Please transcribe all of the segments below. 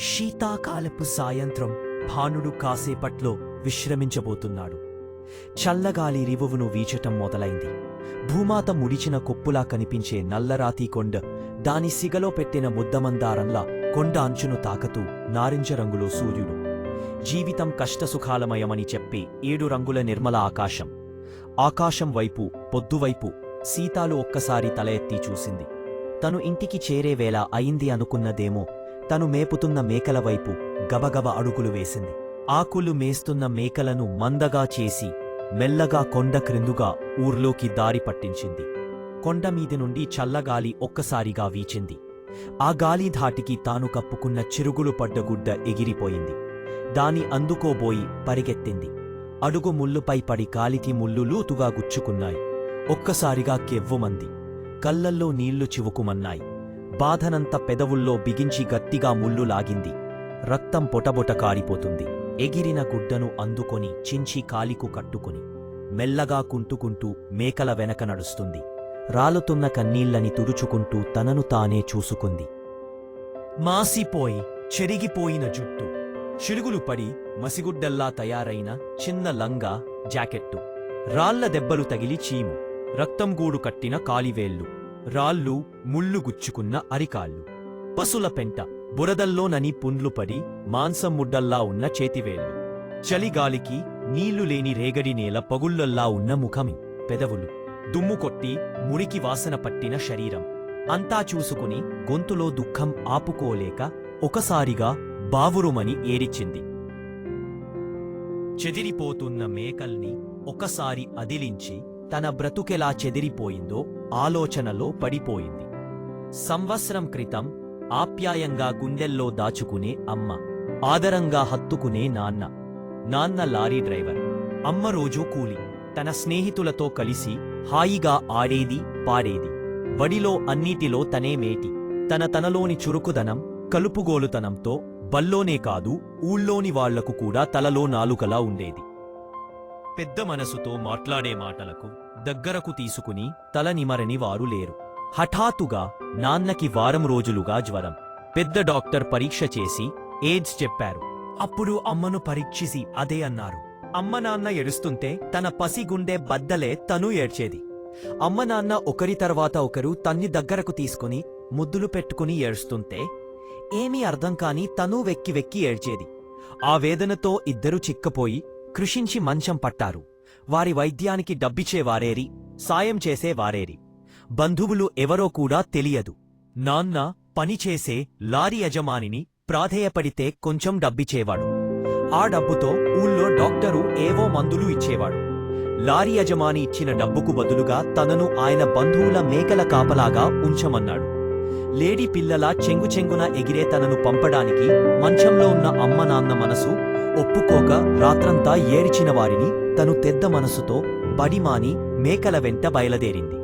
శీతాకాలపు సాయంత్రం భానుడు కాసేపట్లో విశ్రమించబోతున్నాడు. చల్లగాలి రివువును వీచటం మొదలైంది. భూమాత ముడిచిన కొప్పులా కనిపించే నల్లరాతి కొండ దాని సిగలో పెట్టిన ముద్దమందారంలా కొండ అంచును తాకతూ నారింజ రంగులో సూర్యుడు. జీవితం కష్టసుఖాలమయమని చెప్పి ఏడు రంగుల నిర్మల ఆకాశం. ఆకాశం వైపు పొద్దువైపు సీతాలు ఒక్కసారి తల ఎత్తి చూసింది. తను ఇంటికి చేరే వేళ అయింది అనుకున్నదేమో తను మేపుతున్న మేకల వైపు గబగబ అడుగులు వేసింది. ఆకులు మేస్తున్న మేకలను మందగా చేసి మెల్లగా కొండ క్రిందుగా ఊర్లోకి దారి పట్టించింది. కొండమీది నుండి చల్లగాలి ఒక్కసారిగా వీచింది. ఆ గాలి ధాటికి తాను కప్పుకున్న చిరుగులు పడ్డ గుడ్డ ఎగిరిపోయింది. దాని అందుకోబోయి పరిగెత్తింది. అడుగు ముల్లుపై పడి కాలికి ముళ్ళు లూతుగా గుచ్చుకున్నాయి. ఒక్కసారిగా కెవ్వుమంది. కళ్ళల్లో నీళ్ళు చివుకుమన్నాయి. బాధనంత పెదవుల్లో బిగించి గట్టిగా ముళ్ళు లాగింది. రక్తం పొటబొట కారిపోతుంది. ఎగిరిన గుడ్డను అందుకొని చించి కాలికు కట్టుకుని మెల్లగా కుంటుకుంటూ మేకల వెనక నడుస్తుంది. రాలుతున్న కన్నీళ్ళని తుడుచుకుంటూ తనను తానే చూసుకుంది. మాసిపోయి చెరిగిపోయిన జుట్టు. చిరుగులు పడి మసిగుడ్డల్లా తయారైన చిన్న లంగా జాకెట్టు. రాళ్ళ దెబ్బలు తగిలి చీము. రక్తం గూడు కట్టిన కాలివేళ్ళు రాళ్ళు ముళ్ళు గుచ్చుకున్న అరికాళ్ళు. పసుల పెంట బురదల్లోనని పుండ్లు పడి మాంసం ముడ్డల్లా ఉన్న చేతివేళ్ళు చలిగాలికి నీళ్ళు లేని రేగడి నేల పగుళ్ళల్లా ఉన్న ముఖమి పెదవులు. దుమ్ము కొట్టి మురికి వాసన పట్టిన శరీరం. అంతా చూసుకుని గొంతులో దుఃఖం ఆపుకోలేక ఒకసారిగా బావురుమని ఏడిచింది చెదిరిపోతున్న మేకల్ని ఒకసారి అదిలించి తన బ్రతుకెలా చెదిరిపోయిందో ఆలోచనలో పడిపోయింది. సంవత్సరం క్రితం ఆప్యాయంగా గుండెల్లో దాచుకునే అమ్మ ఆదరంగా హత్తుకునే నాన్న నాన్న లారీ డ్రైవర్ అమ్మ రోజూ కూలి తన స్నేహితులతో కలిసి హాయిగా ఆడేది పాడేది వడిలో అన్నిటిలో తనే మేటి తన తనలోని చురుకుదనం కలుపుగోలుతనంతో బల్లోనే కాదు ఊళ్ళోని వాళ్ళకు కూడా తలలో నాలుకలా ఉండేది. పెద్ద మనసుతో మాట్లాడే మాటలకు దగ్గరకు తీసుకుని తల నిమరని వారు లేరు. హఠాత్తుగా నాన్నకి వారం రోజులుగా జ్వరం. పెద్ద డాక్టర్ పరీక్ష చేసి ఏడ్స్ చెప్పారు. అప్పుడు అమ్మను పరీక్షిసి అదే అన్నారు. అమ్మ నాన్న ఏడుస్తుంటే తన పసిగుండె బద్దలే తను ఏడ్చేది. అమ్మ నాన్న ఒకరి తర్వాత ఒకరు తన్ని దగ్గరకు తీసుకుని ముద్దులు పెట్టుకుని ఏడుస్తుంటే ఏమీ అర్థం కాని తను వెక్కి వెక్కి ఏడ్చేది. ఆ వేదనతో ఇద్దరు చిక్కపోయి కృషించి మంచం పట్టారు. వారి వైద్యానికి డబ్బిచ్చేవారేరి సాయం చేసేవారేరి. బంధువులు ఎవరో కూడా తెలియదు. నాన్న పనిచేసే లారీ యజమానిని ప్రాధేయపడితే కొంచెం డబ్బిచ్చేవాడు. ఆ డబ్బుతో ఊళ్ళో డాక్టరు ఏవో మందులు ఇచ్చేవాడు. లారీ యజమాని ఇచ్చిన డబ్బుకు బదులుగా తనను ఆయన బంధువుల మేకల కాపలాగా ఉంచమన్నాడు. లేడీ పిల్లల చెంగు చెంగున ఎగిరే తనను పంపడానికి మంచంలో ఉన్న అమ్మ నాన్న మనసు ఒప్పుకోక రాత్రంతా ఏడిచిన వారిని తను తెద్ద మనసుతో బడిమాని మేకల వెంట బయలుదేరింది.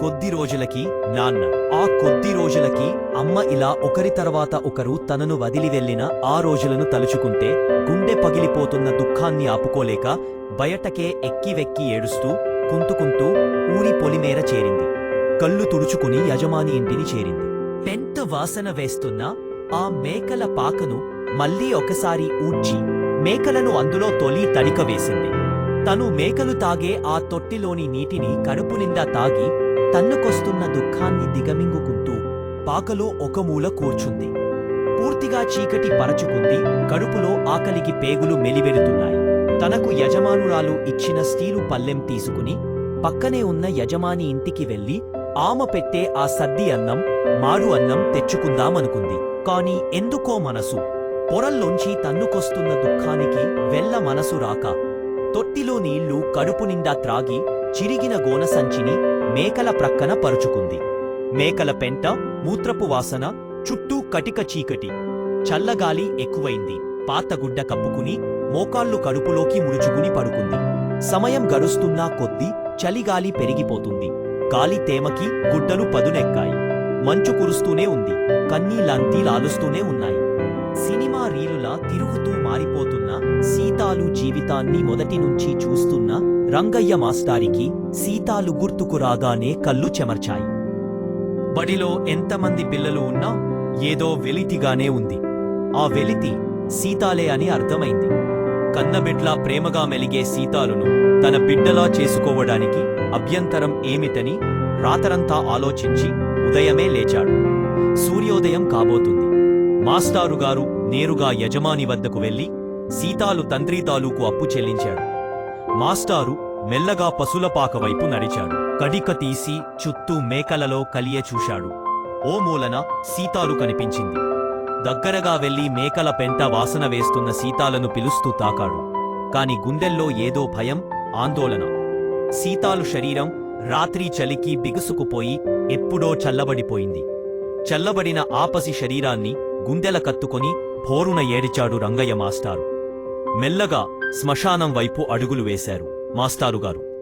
కొద్ది రోజులకి నాన్న ఆ కొద్ది రోజులకి అమ్మ ఇలా ఒకరి తర్వాత ఒకరు తనను వదిలి వెళ్ళిన ఆ రోజులను తలుచుకుంటే గుండె పగిలిపోతున్న దుఃఖాన్ని ఆపుకోలేక బయటకే ఎక్కివెక్కి ఏడుస్తూ కుంటుకుంటూ ఊరి పొలిమేర చేరింది. కళ్ళు తుడుచుకుని యజమాని ఇంటిని చేరింది. పెంట వాసన వేస్తున్న ఆ మేకల పాకను మళ్ళీ ఒకసారి ఊడ్చి మేకలను అందులో తొలి తడిక వేసింది. తను మేకలు తాగే ఆ తొట్టిలోని నీటిని కడుపు నిండా తాగి తన్నుకొస్తున్న దుఃఖాన్ని దిగమింగుకుంటూ పాకలో ఒక మూల కూర్చుంది. పూర్తిగా చీకటి పరచుకుంది కడుపులో ఆకలికి పేగులు మెలివెడుతున్నాయి. తనకు యజమానురాలు ఇచ్చిన స్టీలు పల్లెం తీసుకుని పక్కనే ఉన్న యజమాని ఇంటికి వెళ్ళి ఆమె పెట్టే ఆ సద్ది అన్నం మాడు అన్నం తెచ్చుకుందామనుకుంది. కాని ఎందుకో మనసు పొరల్లోంచి తన్నుకొస్తున్న దుఃఖానికి వెల్ల మనసు రాక తొట్టిలో నీళ్ళు కడుపు నిండా త్రాగి చిరిగిన గోన సంచిని మేకల ప్రక్కన పరుచుకుంది. మేకల పెంట మూత్రపు వాసన చుట్టూ కటిక చీకటి. చల్లగాలి ఎక్కువైంది. పాతగుడ్డ కప్పుకుని మోకాళ్ళు కడుపులోకి ముడుచుకుని పడుకుంది. సమయం గడుస్తున్నా కొద్దీ చలిగాలి పెరిగిపోతుంది. గాలి తేమకి గుడ్డలు పదునెక్కాయి. మంచు కురుస్తూనే ఉంది. కన్నీలాంతీ లాలుస్తూనే ఉన్నాయి. రీలులా తిరుగుతూ మారిపోతున్న సీతాలు జీవితాన్ని మొదటి నుంచి చూస్తున్న రంగయ్య మాస్టారికి సీతాలు గుర్తుకు రాగానే కళ్ళు చెమర్చాయి. బడిలో ఎంతమంది పిల్లలు ఉన్నా ఏదో వెలితిగానే ఉంది. ఆ వెలితి సీతాలే అని అర్థమైంది. కన్నబిడ్లా ప్రేమగా మెలిగే సీతాలును తన బిడ్డలా చేసుకోవడానికి అభ్యంతరం ఏమిటని రాతరంతా ఆలోచించి ఉదయమే లేచాడు. సూర్యోదయం కాబోతుంది. మాస్టారుగారు నేరుగా యజమాని వద్దకు వెళ్ళి సీతాలు తండ్రి తాలూకు అప్పు చెల్లించాడు. మాస్టారు మెల్లగా పశులపాక వైపు నడిచాడు. కడిక తీసి చుట్టూ మేకలలో కలియ చూశాడు. ఓ మూలన సీతాలు కనిపించింది. దగ్గరగా వెళ్ళి మేకల పెంట వాసన వేస్తున్న సీతాలను పిలుస్తూ తాకాడు. కాని గుండెల్లో ఏదో భయం ఆందోళన. సీతాలు శరీరం రాత్రి చలికి బిగుసుకుపోయి ఎప్పుడో చల్లబడిపోయింది. చల్లబడిన ఆపసి శరీరాన్ని గుండెల కత్తుకొని భోరున ఏడిచాడు రంగయ్య మాస్టారు. మెల్లగా శ్మశానం వైపు అడుగులు వేశారు మాస్టారుగారు.